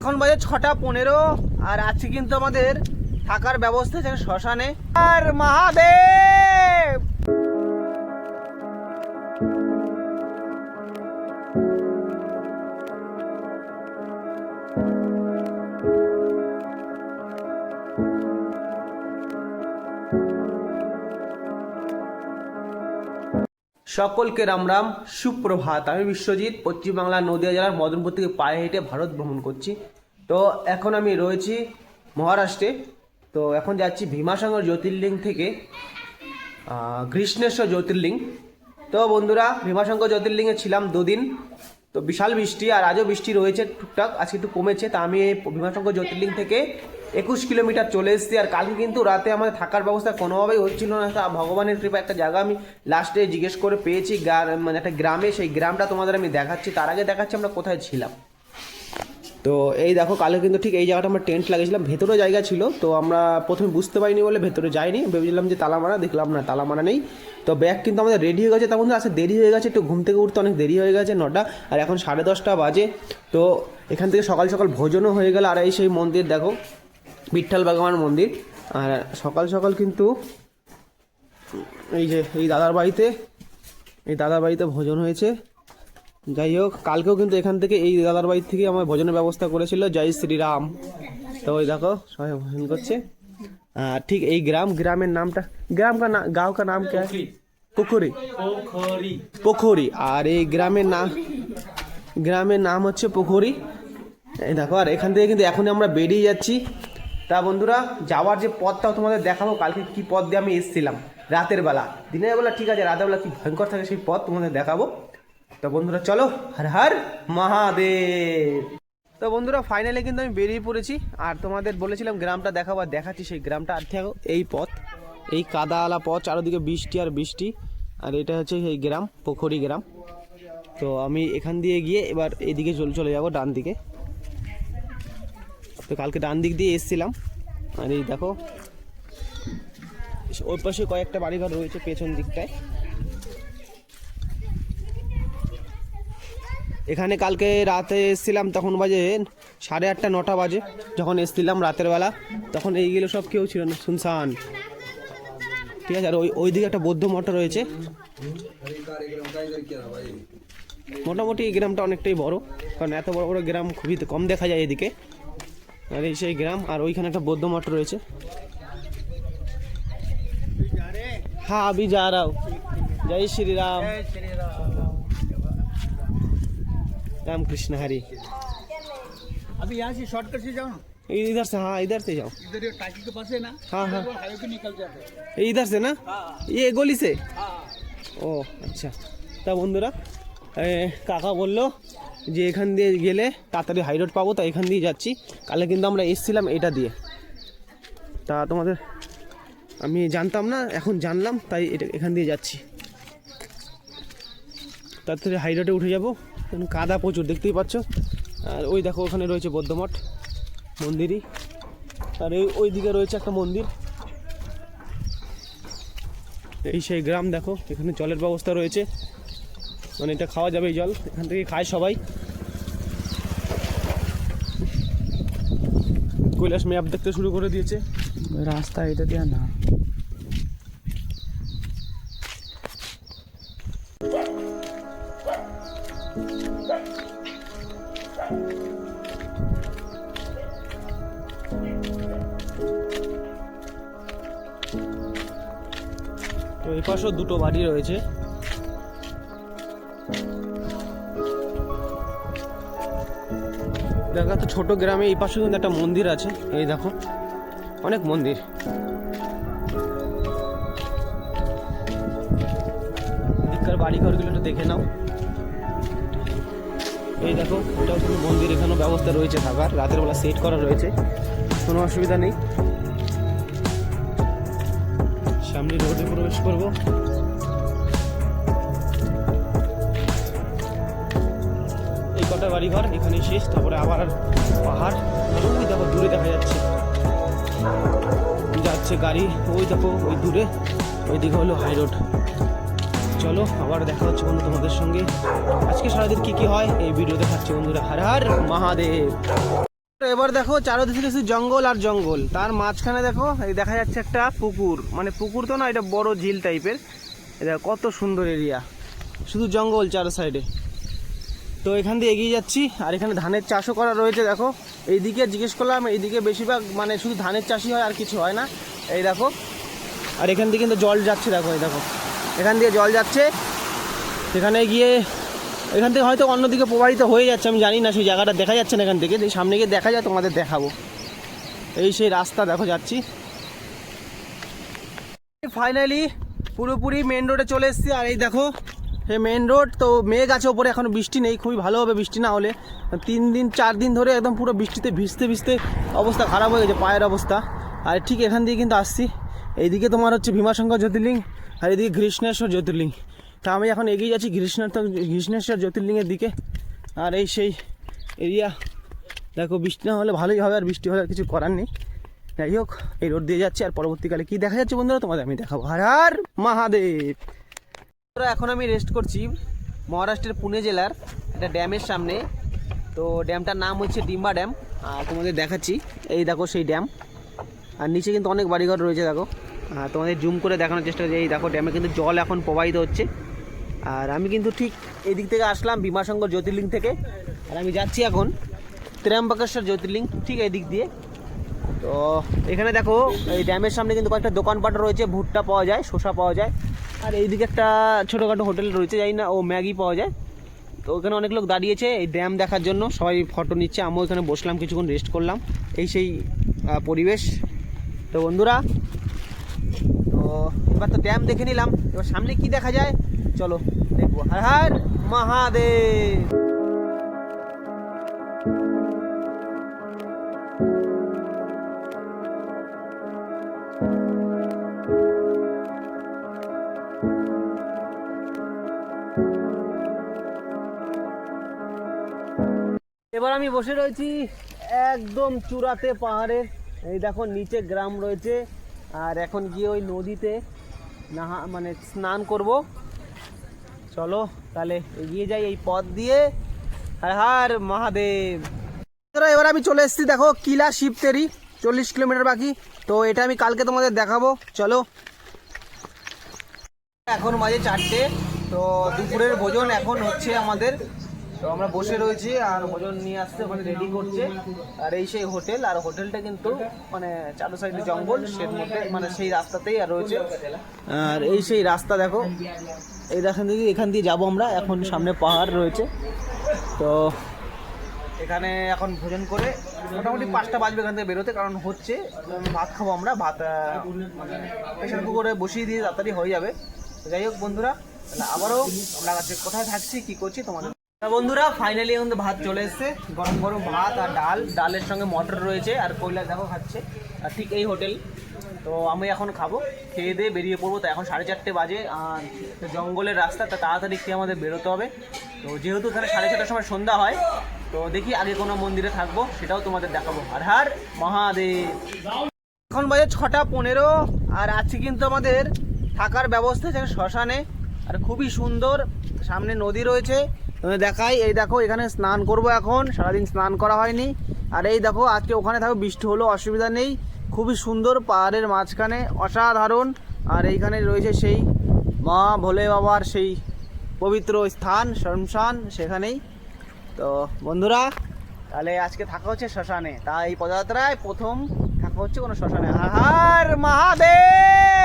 এখন বাজে ছটা পনেরো আর আজকে কিন্তু আমাদের থাকার ব্যবস্থা আছে শ্মশানে। আর মহাদেব! সকলকে রাম রাম সুপ্রভাত। আমি বিশ্বজিৎ পশ্চিমবাংলার নদিয়া জেলার মদনপুর থেকে পায়ে হেঁটে ভারত ভ্রমণ করছি। তো এখন আমি রয়েছি মহারাষ্ট্রে। তো এখন যাচ্ছি ভীমাসাগর জ্যোতির্লিঙ্গ থেকে আহ, কৃষ্ণেশ্বর জ্যোতির্লিঙ্গ। তো বন্ধুরা ভীমাশঙ্কর জ্যোতির্লিঙ্গে ছিলাম দুদিন। তো বিশাল বৃষ্টি আর আজও বৃষ্টি রয়েছে টুকটাক আজকে একটু কমেছে। তা আমি এই ভীমাশঙ্কর জ্যোতির্লিঙ্গ থেকে একুশ কিলোমিটার চলে এসেছি। আর কালকে কিন্তু রাতে আমাদের থাকার ব্যবস্থা কোনোভাবেই হচ্ছিল না। তা ভগবানের কৃপা একটা জায়গা আমি লাস্টে জিজ্ঞেস করে পেয়েছি। মানে একটা গ্রামে, সেই গ্রামটা তোমাদের আমি দেখাচ্ছি। তার আগে দেখাচ্ছি আমরা কোথায় ছিলাম। তো এই দেখো, কালকে কিন্তু ঠিক এই জায়গাটা আমরা টেন্ট লাগিয়েছিলাম। ভেতরে জায়গা ছিল। তো আমরা প্রথমে বুঝতে পারিনি বলে ভেতরে যাইনি। ভেবেছিলাম যে তালা মারা দেখলাম না তালা মারা নেই। তো ব্যাগ কিন্তু আমাদের রেডি হয়ে গেছে। তখন আসে দেরি হয়ে গেছে। একটু ঘুম থেকে উঠতে অনেক দেরি হয়ে গেছে, নটা। আর এখন সাড়ে দশটা বাজে। তো এখান থেকে সকাল সকাল ভোজনও হয়ে গেল। আর এই সেই মন্দির, দেখো। বিঠ্ঠাল ভগবান মন্দির। আর সকাল সকাল কিন্তু এই যে এই দাদার বাড়িতে এই দাদার বাড়িতে ভোজন হয়েছে। যাই হোক কালকেও কিন্তু এখান থেকে এই দাদার বাড়ি থেকে আমার ভোজনের ব্যবস্থা করেছিল জয় শ্রীরাম। তো ওই দেখো সবাই ভোজন করছে। আর ঠিক এই গ্রাম গ্রামের নামটা গ্রাম কা না গাঁও কা নাম কে? পুখুরি। পুখুরি। আর এই গ্রামের নাম গ্রামের নাম হচ্ছে পুখুরি। এই দেখো আর এখান থেকে কিন্তু এখন আমরা বেরিয়ে যাচ্ছি। তা বন্ধুরা, যাওয়ার যে পথটাও তোমাদের দেখাবো, কালকে কি পথ দিয়ে আমি এসেছিলাম? রাতের বেলা। দিনের বেলা ঠিক আছে, রাতের বেলা কি ভয়ঙ্কর থাকে সেই পথ তোমাদের দেখাবো। তো বন্ধুরা, চলো, হর হর মহাদেব। তো বন্ধুরা ফাইনালি কিন্তু আমি বেরিয়ে পড়েছি, আর তোমাদের বলেছিলাম গ্রামটা দেখাবো, আর দেখাচ্ছি সেই গ্রামটা। আর দেখো, এই পথ, এই কাদাওয়ালা পথ, চারিদিকে বৃষ্টি আর বৃষ্টি। আর এটা হচ্ছে এই গ্রাম, পুখুরি গ্রাম। তো আমি এখান দিয়ে গিয়ে এবার এদিকে চলে চলে যাব ডান দিকে। তো কালকে ডান দিক দিয়ে এসেছিলাম। আর এই দেখো, ওই পাশে কয়েকটা বাড়িঘর রয়েছে পেছন দিকটায়। এখানে কালকে রাতে এসেছিলাম, তখন বাজে সাড়ে আটটা, নটা বাজে। যখন এসেছিলাম রাতের বেলা, তখন এইগুলো সব কেউ ছিল না, শুনশান। ঠিক আছে, আর ওই ওই দিকে একটা বৌদ্ধ মঠ রয়েছে। মোটামুটি এই গ্রামটা অনেকটাই বড়, কারণ এত বড় বড় গ্রাম খুবই কম দেখা যায় এদিকে। আর এই সেই গ্রাম আর ওইখানে একটা বৌদ্ধ মঠ রয়েছে হ্যাঁ अभी जा रहा हूँ जय श्री राम राम कृष्ण हरी अभी यहाँ से शॉर्टकट से जाओ ना इधर से हाँ इधर से जाओ इधर ये टाकी के पास है ना हाँ हाँ हाईवे पे निकल जाते हैं ये इधर से ना हाँ ये गली से हाँ ও আচ্ছা তা বন্ধুরা এ, কাকা বললো যে এখান দিয়ে গেলে তাড়াতাড়ি হাই রোড পাবো, তা এখান দিয়ে যাচ্ছি। কালে কিন্তু আমরা এসছিলাম এটা দিয়ে। তা তোমাদের আমি জানতাম না, এখন জানলাম, তাই এটা এখান দিয়ে যাচ্ছি। তাড়াতাড়ি হাই রোডে উঠে যাব কাদা প্রচুর, দেখতেই পাচ্ছ। আর ওই দেখো, ওখানে রয়েছে বৌদ্ধমঠ, মন্দিরই। আর এই ওই দিকে রয়েছে একটা মন্দির। এই সেই গ্রাম দেখো, এখানে জলের ব্যবস্থা রয়েছে। মানে এটা খাওয়া যাবে এই জল। এখান থেকে খায় সবাই। কৈলাস ম্যাপ দেখতে শুরু করে দিয়েছে। রাস্তা এটা দিয়ে না। তো এই পাশেও দুটো বাড়ি রয়েছে। দেখা তো ছোট গ্রামে, এই পাশে কিন্তু একটা মন্দির আছে। এই দেখো, অনেক মন্দির। এদিককার বাড়ি ঘরগুলো একটু দেখে নাও। এই দেখো, এটাও কিন্তু মন্দির, এখানেও ব্যবস্থা রয়েছে থাকার। রাতের বেলা সেট করা রয়েছে, কোনো অসুবিধা নেই। সামনে রোডে প্রবেশ করব। বাড়ি ঘর এখানে শেষ। তারপরে আবার পাহাড়। ওই দেখো, দূরে দেখা যাচ্ছে। যাচ্ছে গাড়ি, ওই দেখো, ওই দূরে। ওই দিকে হলো হাই রোড চলো, আবার দেখা হচ্ছে বন্ধু তোমাদের সঙ্গে। আজকে সারাদিন কি কি হয়, এই ভিডিও দেখাচ্ছি বন্ধুরা। হার হার, মহাদেব। এবার দেখো, চারোদিকে শুধু জঙ্গল আর জঙ্গল। তার মাঝখানে দেখো, এই দেখা যাচ্ছে একটা পুকুর। মানে পুকুর তো না, এটা বড় ঝিল টাইপের এটা কত সুন্দর এরিয়া শুধু জঙ্গল চারো সাইডে তো এখান দিয়ে এগিয়ে যাচ্ছি, আর এখানে ধানের চাষও করা রয়েছে, দেখো। এইদিকে জিজ্ঞেস করলাম, এইদিকে বেশিরভাগ মানে শুধু ধানের চাষই হয়, আর কিছু হয় না। এই দেখো, আর এখান দিয়ে কিন্তু জল যাচ্ছে, দেখো, এই দেখো। এখান দিয়ে জল যাচ্ছে সেখানে গিয়ে, এখান থেকে হয়তো অন্যদিকে প্রবাহিত হয়ে যাচ্ছে, আমি জানি না, সেই জায়গাটা দেখা যাচ্ছে না এখান থেকে। এই সামনে গিয়ে দেখা যায়, তোমাদের দেখাবো। এই সেই রাস্তা, দেখো, যাচ্ছি। ফাইনালি পুরোপুরি মেন রোডে চলে এসেছি, আর এই দেখো মেন রোড তো মেঘ আছে ওপরে, এখন বৃষ্টি নেই, খুবই ভালো হবে বৃষ্টি না হলে। তিন দিন, চার দিন ধরে একদম পুরো বৃষ্টিতে ভিজতে ভিজতে অবস্থা খারাপ হয়ে গেছে, পায়ের অবস্থা। আর ঠিক এখান দিয়ে কিন্তু আসছি। এইদিকে তোমার হচ্ছে ভীমাশঙ্কর জ্যোতির্লিঙ্গ আর এদিকে কৃষ্ণেশ্বর জ্যোতির্লিঙ্গ তা আমি এখন এগিয়ে যাচ্ছি কৃষ্ণেশ্বর কৃষ্ণেশ্বর জ্যোতির্লিঙ্গের দিকে। আর এই সেই এরিয়া দেখো, বৃষ্টি না হলে ভালোই হবে, আর বৃষ্টি হলে আর কিছু করার নেই। যাই হোক, এই রোড দিয়ে যাচ্ছে, আর পরবর্তীকালে কি দেখা যাচ্ছে বন্ধুরা, তোমাদের আমি দেখাবো। হার হার মহাদেব! এখন আমি রেস্ট করছি মহারাষ্ট্রের পুনে জেলার একটা ড্যামের সামনে। তো ড্যামটার নাম হচ্ছে ডিম্বা ড্যাম। আর তোমাদের দেখাচ্ছি, এই দেখো সেই ড্যাম। আর নিচে কিন্তু অনেক বাড়িঘর রয়েছে, দেখো। তোমাদের জুম করে দেখানোর চেষ্টা করছি, এই দেখো ড্যামে কিন্তু জল এখন প্রবাহিত হচ্ছে। আর আমি কিন্তু ঠিক এদিক থেকে আসলাম ভীমাশঙ্কর জ্যোতির্লিঙ্গ থেকে। আর আমি যাচ্ছি এখন ত্র্যম্বকেশ্বর জ্যোতির্লিঙ্গ ঠিক এই দিক দিয়ে। তো এখানে দেখো, এই ড্যামের সামনে কিন্তু কয়েকটা দোকানপাট রয়েছে, ভুট্টা পাওয়া যায়, শসা পাওয়া যায়। আর এইদিকে একটা ছোটোখাটো হোটেল রয়েছে যাই না, ও ম্যাগি পাওয়া যায়। তো ওখানে অনেক লোক দাঁড়িয়েছে এই ড্যাম দেখার জন্য, সবাই ফটো নিচ্ছে, আমিও এখানে বসলাম, কিছুক্ষণ রেস্ট করলাম। এই সেই পরিবেশ। তো বন্ধুরা, তো এবার তো ড্যাম দেখে নিলাম, এবার সামনে কি দেখা যায়? চলো দেখব। হর হর, মহাদেব! এবার আমি বসে রয়েছি একদম চূড়াতে পাহাড়ের এই দেখো, নিচে গ্রাম রয়েছে। আর এখন গিয়ে ওই নদীতে নাহা মানে স্নান করব। চলো, তাহলে এগিয়ে যাই এই পথ দিয়ে। হার হার, মহাদেব। এবার আমি চলে এসেছি, দেখো, কিলা শিবতেরি চল্লিশ কিলোমিটার বাকি। তো এটা আমি কালকে তোমাদের দেখাবো। চলো। এখন মাঝে চারটে, তো দুপুরের ভোজন এখন হচ্ছে আমাদের। তো আমরা বসে রয়েছি আর ভোজন নিয়ে আসতে ওখানে রেডি করছে। আর এই সেই হোটেল, আর হোটেলটা কিন্তু মানে চারো সাইডে জঙ্গল, সের মধ্যে মানে সেই রাস্তাতেই আর রয়েছে। আর এই সেই রাস্তা দেখো, এই রাস্তা দিয়ে এখান দিয়ে যাব আমরা, এখন সামনে পাহাড় রয়েছে। তো এখানে এখন ভোজন করে মোটামুটি পাঁচটা বাজবে এখান থেকে বেরোতে, কারণ হচ্ছে ভাত খাব আমরা, ভাত প্রেশার কুকারে বসিয়ে দিয়ে তাড়াতাড়ি হয়ে যাবে। যাই হোক বন্ধুরা আবারও আমরা কাছে কোথায় থাকছি, কি করছি তোমাদের বন্ধুরা ফাইনালি এখন ভাত চলে এসেছে। গরম গরম ভাত আর ডাল। ডালের সঙ্গে মটর রয়েছে আর কয়লা দেখো খাচ্ছে। আর ঠিক এই হোটেল। তো আমি এখন খাব, খেয়ে দিয়ে বেরিয়ে পড়ব। তো এখন সাড়ে চারটে বাজে, আর জঙ্গলের রাস্তা, তা তাড়াতাড়ি খেয়ে আমাদের বেরোতে হবে। তো যেহেতু এখানে সাড়ে চারটার সময় সন্ধ্যা হয়, তো দেখি আগে কোনো মন্দিরে থাকব, সেটাও তোমাদের দেখাবো। আর হার মহাদেব। এখন বাজে ছটা পনেরো, আর আজকে কিন্তু আমাদের থাকার ব্যবস্থা আছে শ্মশানে। আর খুবই সুন্দর, সামনে নদী রয়েছে। দেখাই, এই দেখো, এখানে স্নান করব এখন। সারাদিন স্নান করা হয়নি। আর এই দেখো, আজকে ওখানে থাকো, বৃষ্টি হলো, অসুবিধা নেই। খুবই সুন্দর পাহাড়ের মাঝখানে, অসাধারণ। আর এইখানে রয়েছে সেই মা ভোলে বাবার সেই পবিত্র স্থান, শ্মশান, সেখানেই। তো বন্ধুরা, তাহলে আজকে থাকা হচ্ছে শ্মশানে। তাই এই পদযাত্রায় প্রথম থাকা হচ্ছে কোনো শ্মশানে। হার মহাদেব!